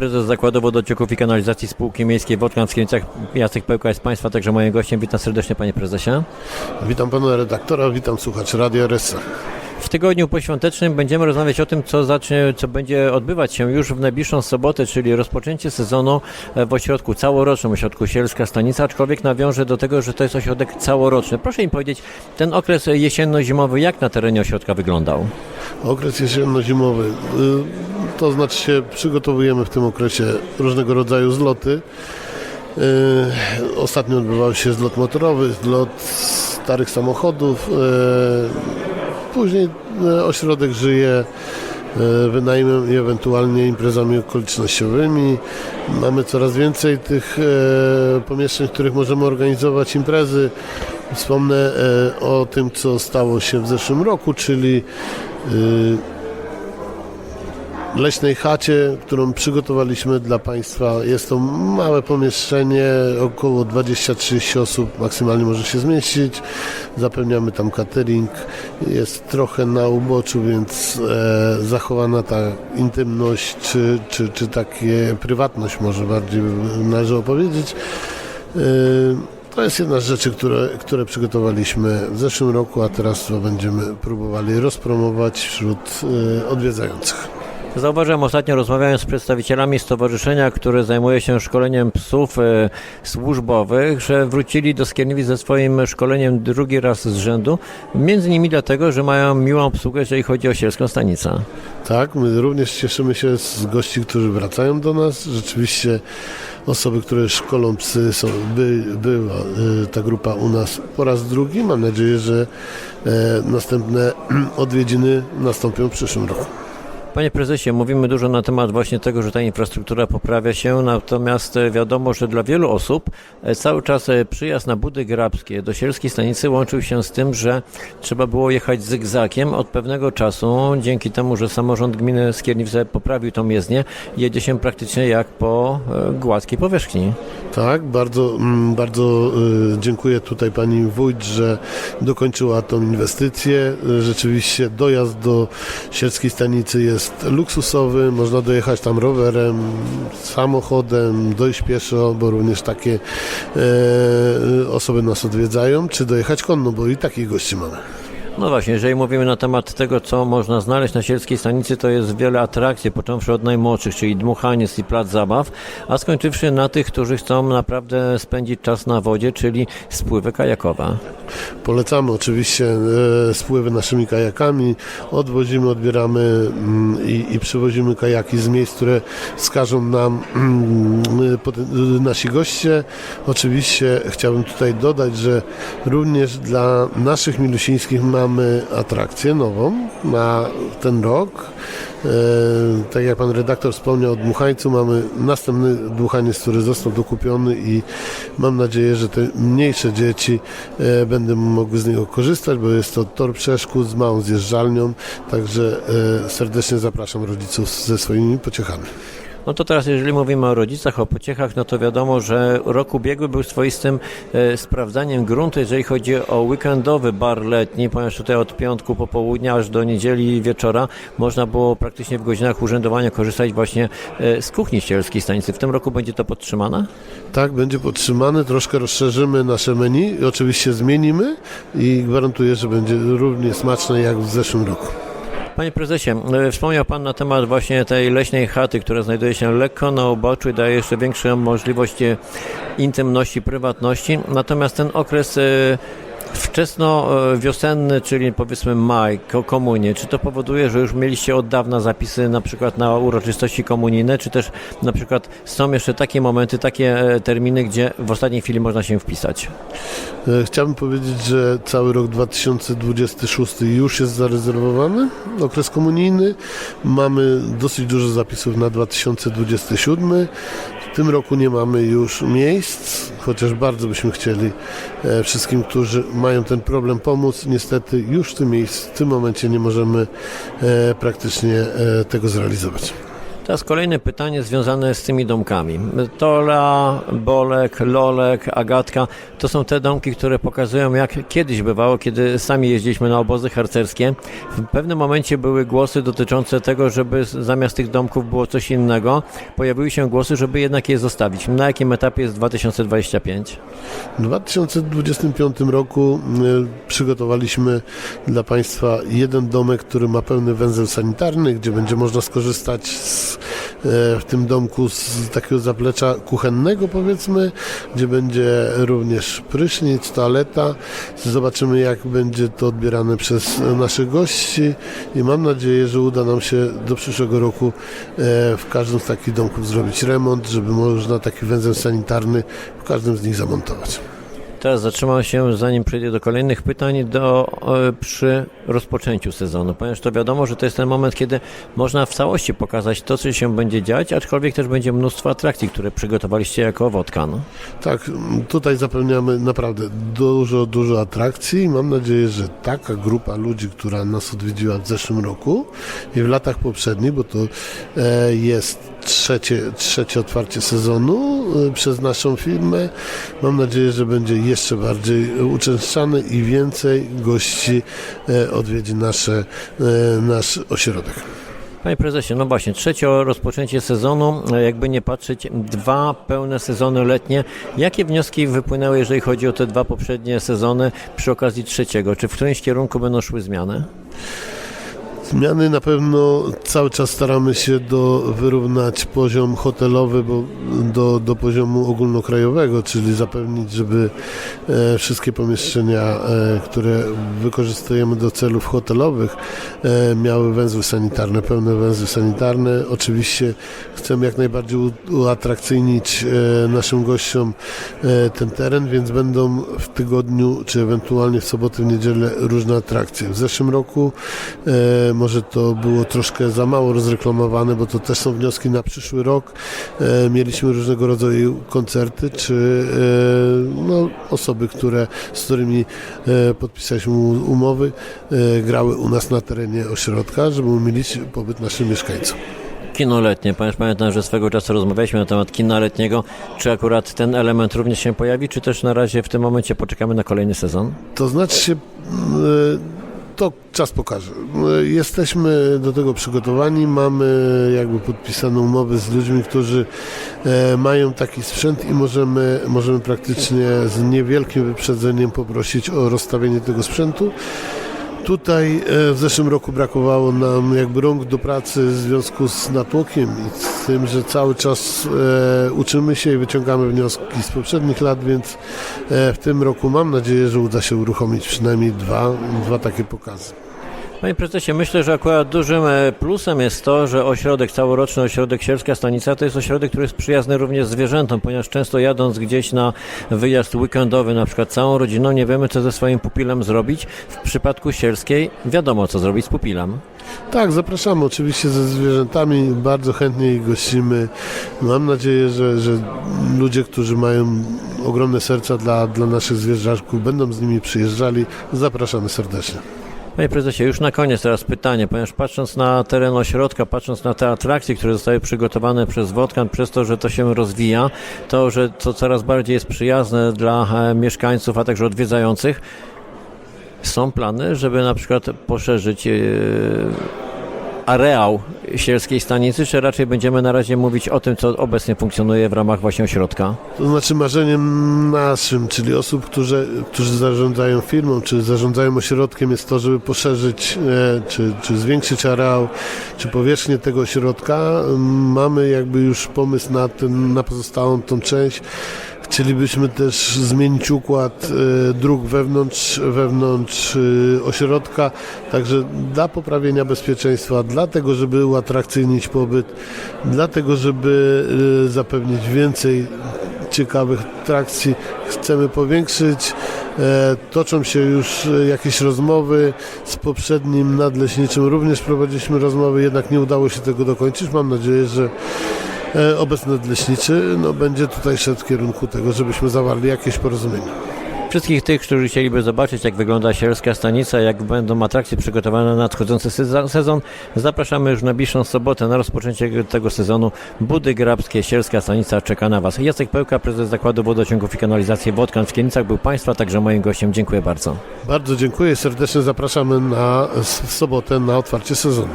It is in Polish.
prezes Zakładu Wodocieków i Kanalizacji Spółki Miejskiej w Skierniecach. Jacek Pełka jest Państwa także moim gościem. Witam serdecznie Panie Prezesie. Witam pana redaktora, witam słuchaczy Radia RSA. W tygodniu poświątecznym będziemy rozmawiać o tym, co zacznie, co będzie odbywać się już w najbliższą sobotę, czyli rozpoczęcie sezonu e, w ośrodku całorocznym, ośrodku Sielska Stanica, aczkolwiek nawiążę do tego, że to jest ośrodek całoroczny. Proszę mi powiedzieć, ten okres jesienno-zimowy jak na terenie ośrodka wyglądał? Okres jesienno-zimowy, y, to znaczy się przygotowujemy w tym okresie różnego rodzaju zloty. Y, Ostatnio odbywał się zlot motorowy, zlot starych samochodów. Później y, ośrodek żyje y, wynajmem i ewentualnie imprezami okolicznościowymi. Mamy coraz więcej tych e, pomieszczeń, w których możemy organizować imprezy. Wspomnę e, o tym, co stało się w zeszłym roku, czyli leśnej chacie, którą przygotowaliśmy dla Państwa. Jest to małe pomieszczenie, około 20-30 osób maksymalnie może się zmieścić. Zapewniamy tam catering. Jest trochę na uboczu, więc e, zachowana ta intymność, czy, czy, czy takie prywatność może bardziej należało powiedzieć. E, to jest jedna z rzeczy, które, które przygotowaliśmy w zeszłym roku, a teraz to będziemy próbowali rozpromować wśród e, odwiedzających. Zauważyłem ostatnio rozmawiając z przedstawicielami stowarzyszenia, które zajmuje się szkoleniem psów e, służbowych, że wrócili do Skierniewic ze swoim szkoleniem drugi raz z rzędu, między innymi dlatego, że mają miłą obsługę, jeżeli chodzi o sielską stanicę. Tak, my również cieszymy się z gości, którzy wracają do nas. Rzeczywiście osoby, które szkolą psy, są, by, była y, ta grupa u nas po raz drugi. Mam nadzieję, że e, następne odwiedziny nastąpią w przyszłym roku. Panie prezesie, mówimy dużo na temat właśnie tego, że ta infrastruktura poprawia się, natomiast e, wiadomo, że dla wielu osób e, cały czas e, przyjazd na Budy Grabskie do Sielskiej Stanicy łączył się z tym, że trzeba było jechać zygzakiem od pewnego czasu. Dzięki temu, że samorząd gminy Skierniewce poprawił tą jezdnię, jedzie się praktycznie jak po gładkiej powierzchni. Tak, bardzo, mm, bardzo y, dziękuję tutaj pani wójt, że dokończyła tą inwestycję. Rzeczywiście dojazd do Sielskiej Stanicy jest luksusowy, można dojechać tam rowerem, samochodem, dojść pieszo, bo również takie e, osoby nas odwiedzają, czy dojechać konno, bo i takich gości mamy. No właśnie, jeżeli mówimy na temat tego, co można znaleźć na Sielskiej Stanicy, to jest wiele atrakcji, począwszy od najmłodszych, czyli dmuchaniec i plac zabaw, a skończywszy na tych, którzy chcą naprawdę spędzić czas na wodzie, czyli spływy kajakowe. Polecamy oczywiście e, spływy naszymi kajakami. Odwozimy, odbieramy mm, i, i przywozimy kajaki z miejsc, które wskażą nam mm, poten- e, nasi goście. Oczywiście chciałbym tutaj dodać, że również dla naszych milusińskich mamy atrakcję nową na ten rok. E, tak jak pan redaktor wspomniał o dmuchańcu, mamy następny dmuchaniec, który został dokupiony i mam nadzieję, że te mniejsze dzieci e, będą mogły z niego korzystać, bo jest to tor przeszkód z małą zjeżdżalnią, także e, serdecznie zapraszam rodziców ze swoimi pociechami. No to teraz, jeżeli mówimy o rodzicach, o pociechach, no to wiadomo, że rok ubiegły był swoistym e, sprawdzaniem gruntu, jeżeli chodzi o weekendowy bar letni, ponieważ tutaj od piątku popołudnia aż do niedzieli wieczora można było praktycznie w godzinach urzędowania korzystać właśnie e, z kuchni ścielskiej stanicy. W tym roku będzie to podtrzymane? Tak, będzie podtrzymany, troszkę rozszerzymy nasze menu oczywiście zmienimy i gwarantuję, że będzie równie smaczne jak w zeszłym roku. Panie prezesie, e, wspomniał Pan na temat właśnie tej leśnej chaty, która znajduje się lekko na uboczu i daje jeszcze większą możliwość e, intymności, prywatności. Natomiast ten okres e, wczesno-wiosenny, czyli powiedzmy maj, ko- komunie, czy to powoduje, że już mieliście od dawna zapisy na przykład na uroczystości komunijne, czy też na przykład są jeszcze takie momenty, takie e, terminy, gdzie w ostatniej chwili można się wpisać? E, Chciałbym powiedzieć, że cały rok 2026 już jest zarezerwowany, okres komunijny. Mamy dosyć dużo zapisów na 2027. W tym roku nie mamy już miejsc, chociaż bardzo byśmy chcieli e, wszystkim, którzy mają ten problem pomóc. Niestety już w tym miejscu, w tym momencie nie możemy e, praktycznie e, tego zrealizować. Teraz kolejne pytanie związane z tymi domkami. Tola, Bolek, Lolek, Agatka to są te domki, które pokazują jak kiedyś bywało, kiedy sami jeździliśmy na obozy harcerskie. W pewnym momencie były głosy dotyczące tego, żeby zamiast tych domków było coś innego. Pojawiły się głosy, żeby jednak je zostawić. Na jakim etapie jest 2025? W 2025 roku e, przygotowaliśmy dla Państwa jeden domek, który ma pełny węzeł sanitarny, gdzie będzie można skorzystać z, w tym domku z takiego zaplecza kuchennego powiedzmy, gdzie będzie również prysznic, toaleta. Zobaczymy jak będzie to odbierane przez naszych gości i mam nadzieję, że uda nam się do przyszłego roku e, w każdym z takich domków zrobić remont, żeby można taki węzeł sanitarny w każdym z nich zamontować. Teraz zatrzymam się, zanim przejdę do kolejnych pytań, do, e, przy rozpoczęciu sezonu, ponieważ to wiadomo, że to jest ten moment, kiedy można w całości pokazać to, co się będzie dziać, aczkolwiek też będzie mnóstwo atrakcji, które przygotowaliście jako Wodkan. Tak, m, tutaj zapewniamy naprawdę dużo, dużo atrakcji mam nadzieję, że taka grupa ludzi, która nas odwiedziła w zeszłym roku i w latach poprzednich, bo to e, jest trzecie, trzecie otwarcie sezonu e, przez naszą firmę, mam nadzieję, że będzie jeszcze bardziej uczęszczany i więcej gości e, odwiedzi nasze, e, nasz ośrodek. Panie prezesie, no właśnie, trzecie rozpoczęcie sezonu, jakby nie patrzeć, dwa pełne sezony letnie. Jakie wnioski wypłynęły, jeżeli chodzi o te dwa poprzednie sezony przy okazji trzeciego? Czy w którymś kierunku będą szły zmiany? Zmiany na pewno cały czas staramy się do, wyrównać poziom hotelowy bo, do, do poziomu ogólnokrajowego, czyli zapewnić, żeby e, wszystkie pomieszczenia, e, które wykorzystujemy do celów hotelowych, e, miały węzły sanitarne, pełne węzły sanitarne. Oczywiście chcemy jak najbardziej uatrakcyjnić naszym gościom ten teren, więc będą w tygodniu, czy ewentualnie w soboty, w niedzielę różne atrakcje. W zeszłym roku może to było troszkę za mało rozreklamowane, bo to też są wnioski na przyszły rok. E, mieliśmy różnego rodzaju koncerty, czy e, no, osoby, które, z którymi e, podpisaliśmy umowy, grały u nas na terenie ośrodka, żeby umilić pobyt naszym mieszkańcom. Kino letnie, ponieważ pamiętam, że swego czasu rozmawialiśmy na temat kina letniego. Czy akurat ten element również się pojawi, czy też na razie w tym momencie poczekamy na kolejny sezon? To znaczy się, to czas pokaże. Jesteśmy do tego przygotowani, mamy jakby podpisane umowy z ludźmi, którzy e, mają taki sprzęt i możemy, możemy praktycznie z niewielkim wyprzedzeniem poprosić o rozstawienie tego sprzętu. Tutaj e, w zeszłym roku brakowało nam jakby rąk do pracy w związku z natłokiem i z tym, że cały czas e, uczymy się i wyciągamy wnioski z poprzednich lat, więc e, w tym roku mam nadzieję, że uda się uruchomić przynajmniej dwa, dwa takie pokazy. Panie prezesie, myślę, że akurat dużym e, plusem jest to, że ośrodek, całoroczny ośrodek Sierska Stanica to jest ośrodek, który jest przyjazny również zwierzętom, ponieważ często jadąc gdzieś na wyjazd weekendowy, na przykład całą rodziną, nie wiemy, co ze swoim pupilem zrobić. W przypadku Sierskiej wiadomo, co zrobić z pupilem. Tak, zapraszamy oczywiście ze zwierzętami, bardzo chętnie ich gościmy. Mam nadzieję, że, że ludzie, którzy mają ogromne serca dla, dla naszych zwierzaczków, będą z nimi przyjeżdżali. Zapraszamy serdecznie. Panie prezesie, już na koniec teraz pytanie, ponieważ patrząc na teren ośrodka, patrząc na te atrakcje, które zostały przygotowane przez Wodkan, przez to, że to się rozwija, to, że to coraz bardziej jest przyjazne dla e, mieszkańców, a także odwiedzających, są plany, żeby na przykład poszerzyć e, areał sielskiej stanicy, czy raczej będziemy na razie mówić o tym, co obecnie funkcjonuje w ramach właśnie ośrodka? To znaczy marzeniem naszym, czyli osób, którzy, którzy zarządzają firmą, czy zarządzają ośrodkiem jest to, żeby poszerzyć, e, czy, czy zwiększyć areał, czy powierzchnię tego ośrodka. Mamy jakby już pomysł na, ten, na pozostałą tą część. Chcielibyśmy też zmienić układ e, dróg wewnątrz, wewnątrz e, ośrodka, także dla poprawienia bezpieczeństwa, dlatego, żeby uatrakcyjnić pobyt, dlatego, żeby e, zapewnić więcej ciekawych atrakcji chcemy powiększyć. E, Toczą się już e, jakieś rozmowy z poprzednim nadleśniczym. Również prowadziliśmy rozmowy, jednak nie udało się tego dokończyć. Mam nadzieję, że e, obecny nadleśniczy no, będzie tutaj szedł w kierunku tego, żebyśmy zawarli jakieś porozumienie. Wszystkich tych, którzy chcieliby zobaczyć, jak wygląda sielska stanica, jak będą atrakcje przygotowane na nadchodzący sezon- zapraszamy już na bliższą sobotę na rozpoczęcie tego sezonu. Budy Grabskie, sielska stanica czeka na Was. Jacek Pełka, prezes Zakładu Wodociągów i Kanalizacji Wodkan w Kienicach był Państwa, także moim gościem. Dziękuję bardzo. Bardzo dziękuję, serdecznie zapraszamy na sobotę na otwarcie sezonu.